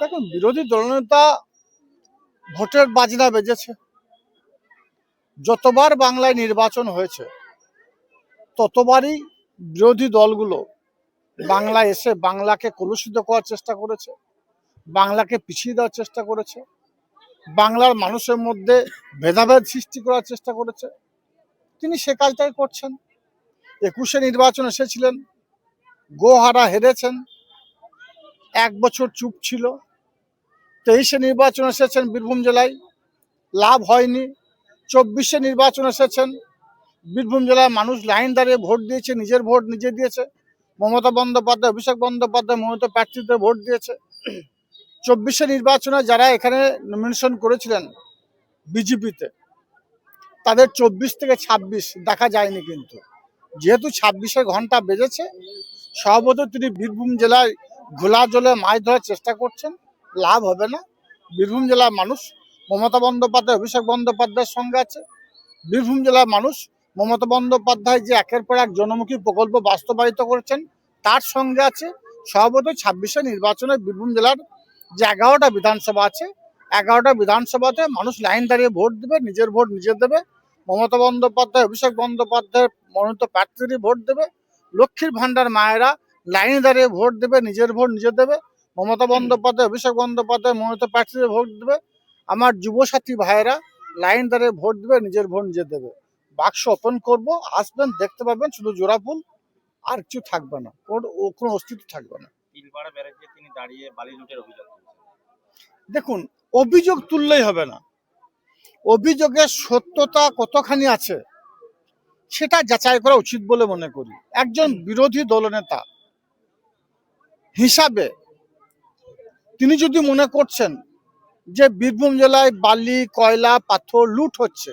দেখুন, বিরোধী দলনেতা ভোটের বাজনা বেজেছে। যতবার বাংলায় নির্বাচন হয়েছে, ততবারই বিরোধী দলগুলো বাংলায় এসে বাংলাকে কলুষিত করার চেষ্টা করেছে, বাংলাকে পিছিয়ে দেওয়ার চেষ্টা করেছে, বাংলার মানুষের মধ্যে ভেদাভেদ সৃষ্টি করার চেষ্টা করেছে। তিনি সে কাজটাই করছেন। একুশে নির্বাচন এসেছিলেন, গোহারা হেরেছেন, এক বছর চুপ ছিল। তেইশে নির্বাচন এসেছেন বীরভূম জেলায়। লাভ হয়নি। চব্বিশে নির্বাচন এসেছেন বীরভূম জেলায় মানুষ লাইন দাঁড়িয়ে ভোট দিয়েছে, নিজের ভোট নিজে দিয়েছে। মমতা বন্দ্যোপাধ্যায়, অভিষেক বন্দ্যোপাধ্যায় মমতা প্রার্থীদের ভোট দিয়েছে। চব্বিশে নির্বাচনে যারা এখানে নমিনেশন করেছিলেন বিজেপিতে, তাদের চব্বিশ থেকে ছাব্বিশ দেখা যায়নি কিন্তু। যেহেতু ছাব্বিশে ঘণ্টা বেজেছে সর্বত তিনি বীরভূম জেলায় ঘোলা জলে মাছ ধরার চেষ্টা করছেন। লাভ হবে না। বীরভূম জেলার মানুষ মমতা বন্দ্যোপাধ্যায়, অভিষেক বন্দ্যোপাধ্যায়ের সঙ্গে আছে। বীরভূম জেলার মানুষ মমতা বন্দ্যোপাধ্যায় যে একের পর এক জনমুখী প্রকল্প বাস্তবায়িত করেছেন, তার সঙ্গে আছে। সর্বত ছাব্বিশে নির্বাচনে বীরভূম জেলার যে এগারোটা বিধানসভা আছে, এগারোটা বিধানসভাতে মানুষ লাইন দাঁড়িয়ে ভোট দেবে, নিজের ভোট নিজে দেবে। মমতা বন্দ্যোপাধ্যায়, অভিষেক বন্দ্যোপাধ্যায়ের মনোনীত প্রার্থীদেরই ভোট দেবে। লক্ষ্মীর ভাণ্ডার মায়েরা লাইনে দাঁড়িয়ে ভোট দেবে, নিজের ভোট নিজে দেবে। মমতা বন্দ্যোপাধ্যায় অভিষেক বন্দ্যোপাধ্যায় মমতা প্রার্থীদের ভোট দেবে। আমার যুবসাথী ভাইয়েরা লাইন দাঁড়িয়ে ভোট দেবে নিজের ভোট নিজে দেবে। বাক্স ওপেন করব আসবেন দেখতে পাবেন শুধু জোড়া ফুল আর কিছু থাকবে না। ওর ও কোনো অস্তিত্ব থাকবে না। তিনি দাঁড়িয়ে বালি লুটের অভিযোগ দেখুন অভিযোগ তুললেই হবে না। অভিযোগের সত্যতা কতখানি আছে সেটা যাচাই করা উচিত বলে মনে করি। একজন বিরোধী দলনেতা হিসাবে তিনি যদি মনে করছেন যে বীরভূম জেলায় বালি, কয়লা, পাথর লুট হচ্ছে,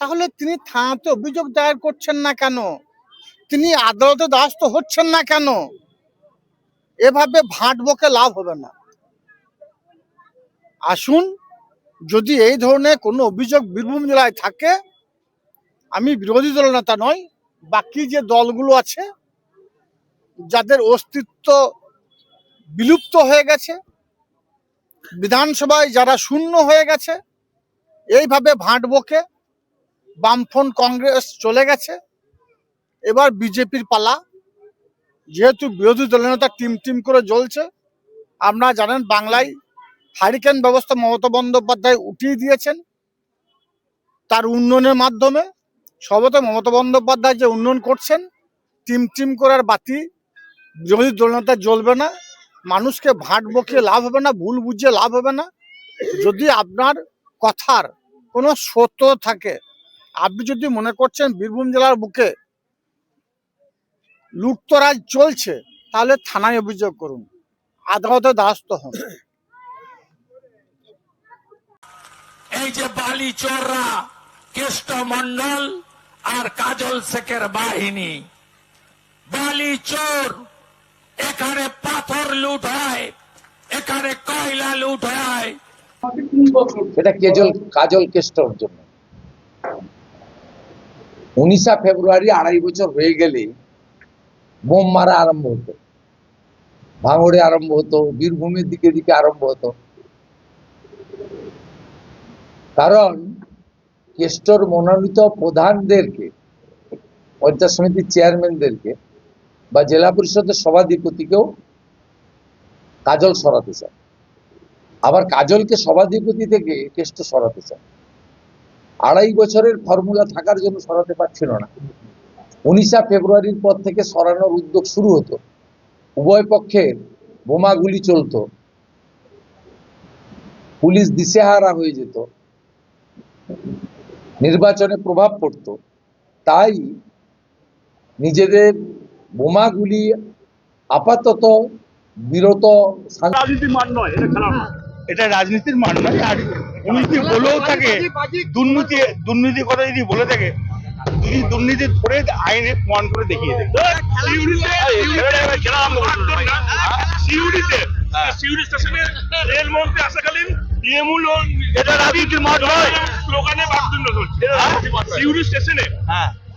তাহলে তিনি থানাতে অভিযোগ দায়ের করছেন না কেন? তিনি আদালতে দ্বারস্থ হচ্ছেন না কেন? এভাবে ভাঁট বকে লাভ হবে না। আসুন, যদি এই ধরনের কোনো অভিযোগ বীরভূম জেলায় থাকে, আমি বিরোধী দল নেতা নয় বাকি যে দলগুলো আছে, যাদের অস্তিত্ব বিলুপ্ত হয়ে গেছে বিধানসভায় যারা শূন্য হয়ে গেছে, এইভাবে ভাঁট বকে বামফ্রন্ট কংগ্রেস চলে গেছে। এবার বিজেপির পালা, যেহেতু বিরোধী দলনেতা টিম টিম করে জ্বলছে, আপনারা জানেন বাংলায় হারিকেন ব্যবস্থা মমতা বন্দ্যোপাধ্যায় উঠিয়ে দিয়েছেন। তার উন্নয়নের মাধ্যমে সর্বত মমতা বন্দ্যোপাধ্যায় যে উন্নয়ন করছেন, টিম টিম করার বাতি বিরোধী দলনেতা জ্বলবে না। মানুষকে ভাট বকিয়ে লাভ হবে না, ভুল বুঝিয়ে লাভ হবে না। যদি আপনার কথার কোনো সত্য থাকে, আপনি যদি মনে করছেন বীরভূম জেলার বুকে লুটতরাজ চলছে, তাহলে থানায় অভিযোগ করুন। আদালতে দ্বারস্থ হন। এই যে বালি চোররা, কেষ্ট মন্ডল আর কাজল শেখের বাহিনী। বালি চোর, এখানে পাথর লুট হয়, এখানে কয়লা লুট হয়। সেটা কেজল, কাজল কেষ্টর জন্য। উনিশা ফেব্রুয়ারি আড়াই বছর হয়ে গেলে বোম মারা আরম্ভ হতো। ভাঙড়ে আরম্ভ হতো, বীরভূমের দিকে দিকে আরম্ভ হতো। কারণ কেষ্টর মনোনীত প্রধানদেরকে, পঞ্চায়েত সমিতির চেয়ারম্যানদেরকে বা জেলা পরিষদের সভাধিপতিকেও কাজল সরাতে চায়। আবার কাজলকে সভাধিপতি থেকে কেষ্ট সরাতে চায়। আড়াই বছরের ফর্মুলা থাকার জন্য সরাতে পারছিল না। উনিশা ফেব্রুয়ারির পর থেকে সরানোর উদ্যোগ শুরু হতো। উভয় পক্ষের বোমাগুলি চলতো। পুলিশ দিশেহারা হয়ে যেত। নির্বাচনে প্রভাব পড়তো। তাই নিজেদের বোমাগুলি আপাতত বিরত রাজনীতির মান নয় এটা খারাপ। এটা রাজনীতির মান নয় আর উনি যদি বলেও থাকে দুর্নীতি দুর্নীতি কথা যদি বলে থাকে যদি দুর্নীতি ধরে আইনে প্রমাণ করে দেখিয়ে দেয়। সিউড়ি স্টেশনে রেলমন্ত্রী আসাকালীন তৃণমূল এটা রাজনীতির মাঠ নয়। স্লোগানে বাগদণ্ড চলছে। সিউড়ি স্টেশনে